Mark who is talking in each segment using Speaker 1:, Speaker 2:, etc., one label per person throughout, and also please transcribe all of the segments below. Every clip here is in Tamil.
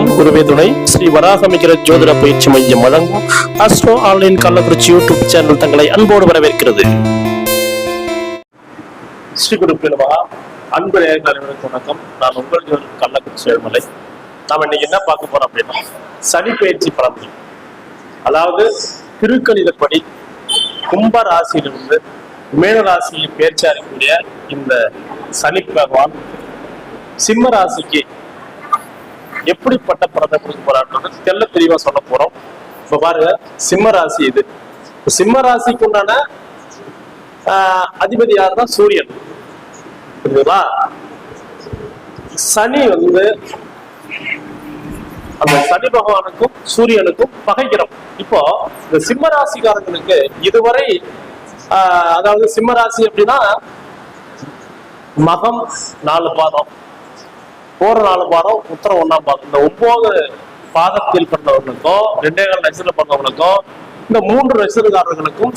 Speaker 1: வணக்கம். குருவே துணை. ஸ்ரீ வராகமிகர ஜோதிட பயிற்சி மையம் வழங்கும் astro online Kallakurichi YouTube channel தங்களை அன்போடு வரவேற்கிறது. ஸ்ரீ குரு பிரிவா அன்பு நேர்களுக்கு வணக்கம். நான் உங்கள் ஜோதி கள்ளக்குறிச்சி ஏழுமலை நாம் இன்னைக்கு என்ன பார்க்க போறோம் அப்படின்னா சனி பயிற்சி பலன்கள். அதாவது திருக்கணிதப்படி கும்ப ராசியிலிருந்து மேன ராசியில் பேர்ச்சி இந்த சனி பகவான் சிம்ம ராசிக்கு எப்படிப்பட்ட பலனை கொடுக்க போறான்றது தெல்ல தெளிவா சொல்ல போறோம். இப்ப பாருங்க சிம்ம ராசி இது. சிம்ம ராசிக்கு உண்டான ஆஹ், அதிபதி யாருன்னா சூரியன். புரியுதுங்களா சனி வந்து அந்த சனி பகவானுக்கும் சூரியனுக்கும் பகைக்கிறோம். இப்போ இந்த சிம்ம ராசிக்காரங்களுக்கு இதுவரை ஆஹ், அதாவது சிம்ம ராசி அப்படின்னா மகம் நாலு பாதம். போற நாலு பாதம் உத்தரம் ஒன்னாம் பாதம் இந்த ஒன்பது பாதத்தில் பிறந்தவர்களுக்கும் ரெண்டே கால நட்சத்திரம் பிறந்தவங்களுக்கும் இந்த மூன்று நட்சத்திரக்காரர்களுக்கும்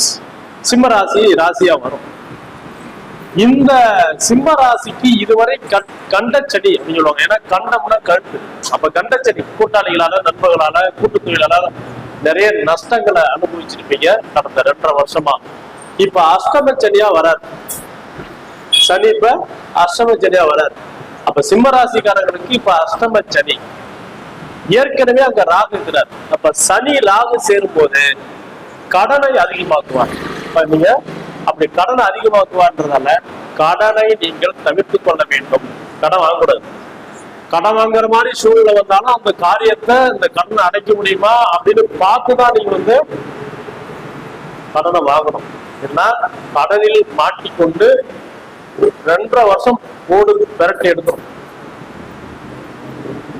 Speaker 1: சிம்ம ராசி ராசியா வரும். இந்த சிம்ம ராசிக்கு இதுவரை கண்- செடி அப்படின்னு சொல்லுவாங்க. ஏன்னா கண்டம்னா கண்டு அப்ப கண்டச்செடி கூட்டாளிகளால நண்பர்களால கூட்டுத்தொழிலால நிறைய நஷ்டங்களை அனுபவிச்சிருப்பீங்க. கடந்த ரெண்டரை வருஷமா. இப்ப அஷ்டம செடியா வராது சனி இப்ப அஷ்டம செடியா வராது அப்ப சிம்மராசிக்காரங்களுக்கு இப்ப அஷ்டம சனி. ஏற்கனவே அங்க ராகு இருக்கிறார். அப்ப சனி ராகு சேரும் போது கடனை அதிகமாக்குவார். இப்ப நீங்க அப்படி கடனை அதிகமாக்குவான்றதால கடனை நீங்கள் தவிர்த்து கொள்ள வேண்டும். கடன் வாங்கக்கூடாது. கடன் வாங்குற மாதிரி சூழ்நிலை வந்தாலும் அந்த காரியத்தை இந்த கடனை அடைக்க முடியுமா அப்படின்னு பார்த்துதான் நீங்க வந்து கடனை வாங்கணும். ஏன்னா கடனில் மாட்டிக்கொண்டு ரெண்டரை வருஷம் போடு பெரட்டி எடுத்தோம்.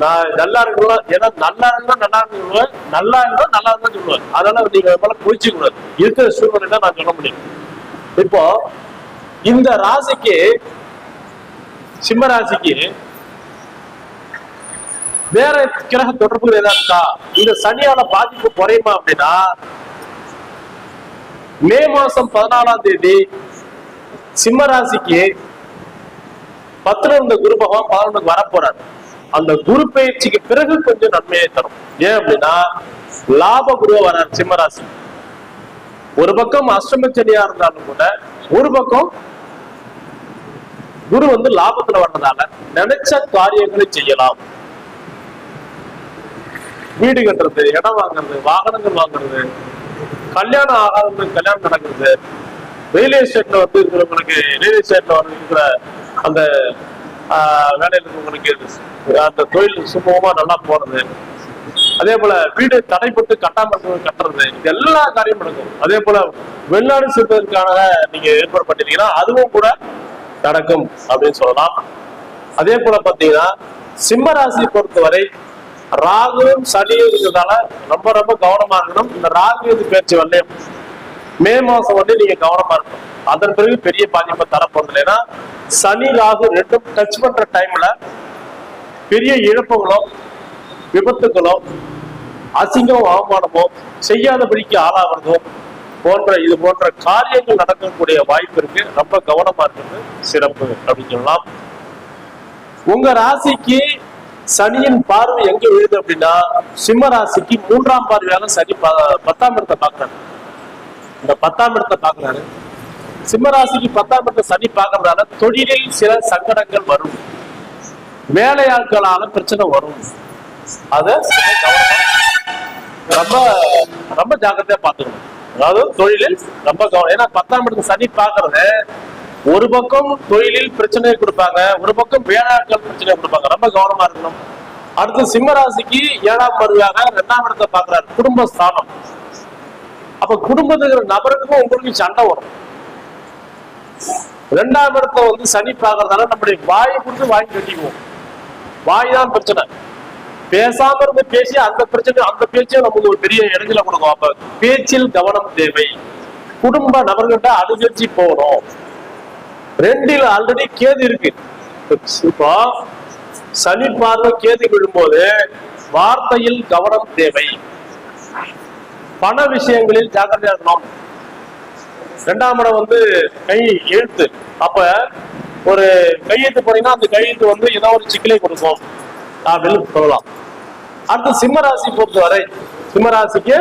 Speaker 1: நான் நல்லா இருக்கணும் ஏன்னா நல்லா இருந்தா நல்லா இருந்து சொல்லுவேன் நல்லா இருந்தா நல்லா இருந்தா சொல்லுவேன் அதனால நீங்க மேல குளிச்சு கூடாது. இருக்கிற சூழ்நிலை தான் நான் சொல்ல முடியும். இப்போ இந்த ராசிக்கு சிம்ம ராசிக்கு வேற கிரக தொடர்புகள் ஏதாவது இருக்கா? இந்த சனியால பாதிப்பு குறையுமா அப்படின்னா மே மாசம் பதினாலாம் தேதி சிம்ம ராசிக்கு பத்துல இருந்த குரு பகவான் பதினொன்றுக்கு வரப்போறாரு. அந்த குரு பயிற்சிக்கு பிறகு கொஞ்சம் நன்மையை தரும். ஏன் அப்படின்னா லாப குரு வரார் சிம்ம ராசி ஒரு பக்கம் அஷ்டமச்சனியா இருந்தாலும் கூட ஒரு பக்கம் குரு வந்து லாபத்துல வர்றதால நினைச்ச காரியங்களை செய்யலாம். வீடு கட்டுறது இடம் வாங்குறது வாகனங்கள் வாங்குறது கல்யாணம் ஆகாதவங்களுக்கு கல்யாணம் நடக்கிறது ரியல் எஸ்டேட்ல வந்து இருக்கிறவங்களுக்கு ரியல் எஸ்டேட்ல வந்து இருக்கிற அந்த ஆஹ், வேலையில இருக்கிறவங்களுக்கு அந்த தொழில் சுமூகமா நல்லா போறது. அதே போல வீடு தடைப்பட்டு கட்டாம கட்டுறது இது எல்லா காரியம் நடக்கும். அதே போல வெளிநாடு செல்வதற்கான நீங்க ஏற்பாடு பண்ணிட்டீங்கன்னா அதுவும் கூட நடக்கும் அப்படின்னு சொல்லலாம். அதே போல பாத்தீங்கன்னா சிம்ம ராசி பொறுத்தவரை ராகுவும் சனியும் இருக்கிறதால ரொம்ப ரொம்ப கவனமா இருக்கணும். இந்த ராகு இது பேச்சு வரலையும் மே மாசம் வந்து நீங்க கவனமா இருக்கணும். அதன் பிறகு பெரிய பாதிப்பை தரப்போறது ஏன்னா சனி ராகு ரெண்டும் டச் பண்ற டைம்ல பெரிய இழப்புகளோ விபத்துகளோ அசிங்கம் அவமானமோ செய்யாதபடிக்கு ஆளாகிறதோ போன்ற இது போன்ற காரியங்கள் நடக்கக்கூடிய வாய்ப்பு இருக்கு. ரொம்ப கவனமா இருக்கிறது சிறப்பு அப்படின்னு சொல்லலாம். உங்க ராசிக்கு சனியின் பார்வை எங்க விழுது அப்படின்னா சிம்ம ராசிக்கு மூன்றாம் பார்வையாக சனி ப- பத்தாம் இடத்தை பார்க்கறாரு. இந்த பத்தாம் இடத்தை பாக்குறாரு சிம்மராசிக்கு பத்தாம் இடத்தை சனி பார்க்கறதால தொழிலில் சில சங்கடங்கள் வரும். வேலையாட்களால பிரச்சனை வரும். அத ரொம்ப ரொம்ப ஜாக்கிரதையா பாத்துக்கணும் அதாவது தொழிலில் ரொம்ப கவனம் ஏன்னா பத்தாம் இடத்துல சனி பார்க்கறது ஒரு பக்கம் தொழிலில் பிரச்சனையை கொடுப்பாங்க ஒரு பக்கம் வேளாண்கள் பிரச்சனையை கொடுப்பாங்க. ரொம்ப கவனமா இருக்கணும். அடுத்து சிம்மராசிக்கு ஏழாம் வருவாங்க ரெண்டாம் இடத்தை பாக்குறாரு குடும்ப ஸ்தானம் அப்ப குடும்பத்துக்கு நபருக்கும் உங்களுக்கு சண்டை வரும். ரெண்டாம் இடத்துல வந்து சனி பார்க்கறதால நம்முடைய வாயை கொடுத்து வாங்கி கட்டிக்குவோம். வாய் தான் பிரச்சனை. பேசாம இருந்து பேசி அந்த பிரச்சனை அந்த பேச்சையும் நமக்கு ஒரு பெரிய இடைஞ்சல கொடுக்கும். அப்ப பேச்சில் கவனம் தேவை. குடும்ப நபர்கள்ட்ட அனுசரிச்சு போகணும். ரெண்டில் ஆல்ரெடி கேது இருக்கு. இப்போ சனி பார்வை கேது விழும்போது வார்த்தையில் கவனம் தேவை. பண விஷயங்களில் ஜாக்கிரதையா இருக்கணும். ரெண்டாம் இடம் வந்து கை எழுத்து. அப்ப ஒரு கையெழுத்து போனீங்கன்னா அந்த கையெழுத்து வந்து ஏதோ ஒரு சிக்கலை கொடுக்கும். அப்படின்னு சொல்லலாம். அடுத்து சிம்மராசி பொறுத்தவரை சிம்மராசிக்கு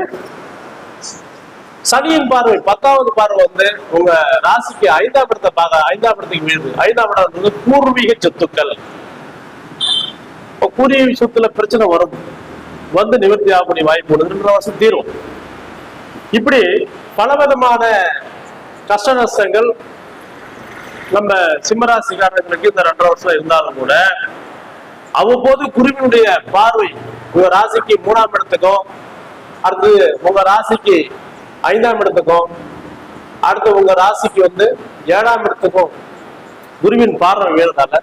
Speaker 1: சனியின் பார்வை பத்தாவது பார்வை வந்து உங்க ராசிக்கு ஐந்தாம் இடத்தை பார்க்க ஐந்தாம் இடத்துக்கு மீது ஐந்தாம் இடம் வந்து பூர்வீக சொத்துக்கள். பூர்வீக சொத்துல பிரச்சனை வரும். வந்து நிவர்த்தி ஆகக்கூடிய வாய்ப்பு உண்டு ரெண்டு வருஷம் தீரும். இப்படி பலவிதமான கஷ்ட நஷ்டங்கள் நம்ம சிம்மராசிக்காரர்களுக்கு இந்த ரெண்டரை வருஷம் இருந்தாலும் கூட அவ்வப்போது குருவினுடைய பார்வை உங்க ராசிக்கு மூணாம் இடத்துக்கும் அடுத்து உங்க ராசிக்கு ஐந்தாம் இடத்துக்கும் அடுத்து உங்க ராசிக்கு வந்து ஏழாம் இடத்துக்கும் குருவின் பார்வை வேறதால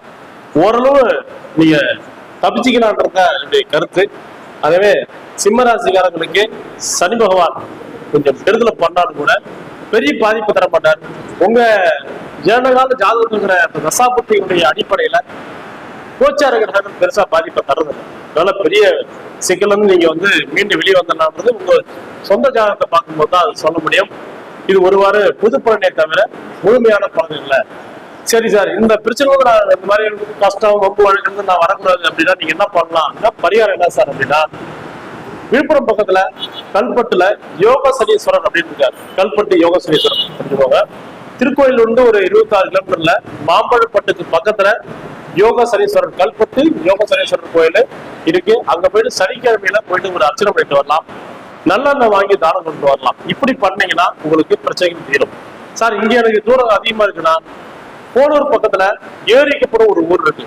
Speaker 1: ஓரளவு நீங்க தப்பிச்சுக்கலான்றத என்னுடைய கருத்து. ஆகவே சிம்மராசிக்காரர்களுக்கு சனி பகவான் கொஞ்சம் கெடுதலை பண்ணாலும் கூட பெரிய பாதிப்பு தர மாட்டார் உங்க ஜனகால ஜாதகத்துங்கிற அந்த தசாபுத்தியுடைய அடிப்படையில கோச்சார கிரகங்கள் பெருசா பாதிப்பை தருது அதனால பெரிய சிக்கல் வந்து நீங்க வந்து மீண்டும் வெளியே வந்தனான்றது உங்க சொந்த ஜாதகத்தை பார்க்கும்போது தான் அது சொல்ல முடியும். இது ஒருவாறு புது பலனே தவிர முழுமையான பலன் இல்லை. சரி சார் இந்த பிரச்சனை நான் இந்த மாதிரி கஷ்டம் ரொம்ப வழக்கு நான் வரக்கூடாது அப்படின்னா நீங்க என்ன பண்ணலாம்? அப்படின்னா பரிகாரம் என்ன சார் அப்படின்னா விழுப்புரம் பக்கத்துல கல்பட்டுல யோக சனீஸ்வரர் அப்படின்னு இருக்காரு. கல்பட்டு யோக சனீஸ்வரன் அப்படிங்க திருக்கோயில் வந்து ஒரு இருபத்தாறு கிலோமீட்டர்ல மாம்பழப்பட்டுக்கு பக்கத்துல யோக சனீஸ்வரர் கல்பட்டு யோக சனீஸ்வரர் கோயில் இருக்கு. அங்க போயிட்டு சனிக்கிழமையில போயிட்டு ஒரு அர்ச்சனை பண்ணிட்டு வரலாம். நல்லெண்ணெய் வாங்கி தானம் கொண்டு வரலாம். இப்படி பண்ணீங்கன்னா உங்களுக்கு பிரச்சனைகள் தீரும். சார் இங்க எனக்கு தூரம் அதிகமா இருக்குன்னா போனூர் பக்கத்துல ஏரிக்கப்படும் ஒரு ஊர் இருக்கு.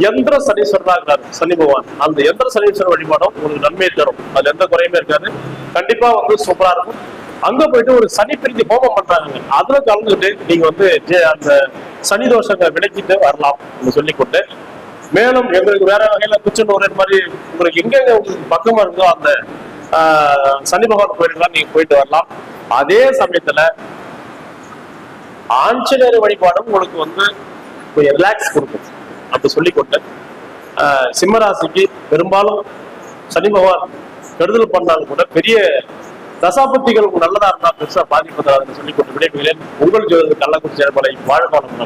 Speaker 1: எந்திர சனீஸ்வரனா இருக்காரு சனி பகவான். அந்த எந்திர சனீஸ்வரர் வழிபாடும் உங்களுக்கு நன்மையை தரும். அதுல எந்த குறையுமே இருக்காது. கண்டிப்பா வந்து சூப்பரா இருக்கும். அங்க போயிட்டு ஒரு சனி பிரிஞ்சு ஹோமம் பண்றாங்க. அதுல கலந்துட்டு நீங்க வந்து அந்த சனி தோஷத்தை விளக்கிட்டு வரலாம் என்று சொல்லிக்கொண்டு மேலும் எங்களுக்கு வேற வகையில குச்சனூர் இந்த மாதிரி உங்களுக்கு எங்கெங்க உங்களுக்கு பக்கமா இருக்கோ அந்த ஆஹ், சனி பகவான் கோயிலுக்குலாம் நீங்க போயிட்டு வரலாம். அதே சமயத்துல ஆஞ்சநேயர் வழிபாடும் உங்களுக்கு வந்து ரிலாக்ஸ் கொடுக்கும். அப்படி சொல்லி ஆஹ், சிம்மராசிக்கு பெரும்பாலும் சனி பகவான் கெடுதல் பண்ணாலும் கூட பெரிய தசாபுத்திகள் நல்லதா இருந்தா பெருசா சொல்லி கொண்டு விடைபெறுகிறேன். உங்கள் ஜோதிடர் கள்ளக்குறிச்சி வாழ்வாளம்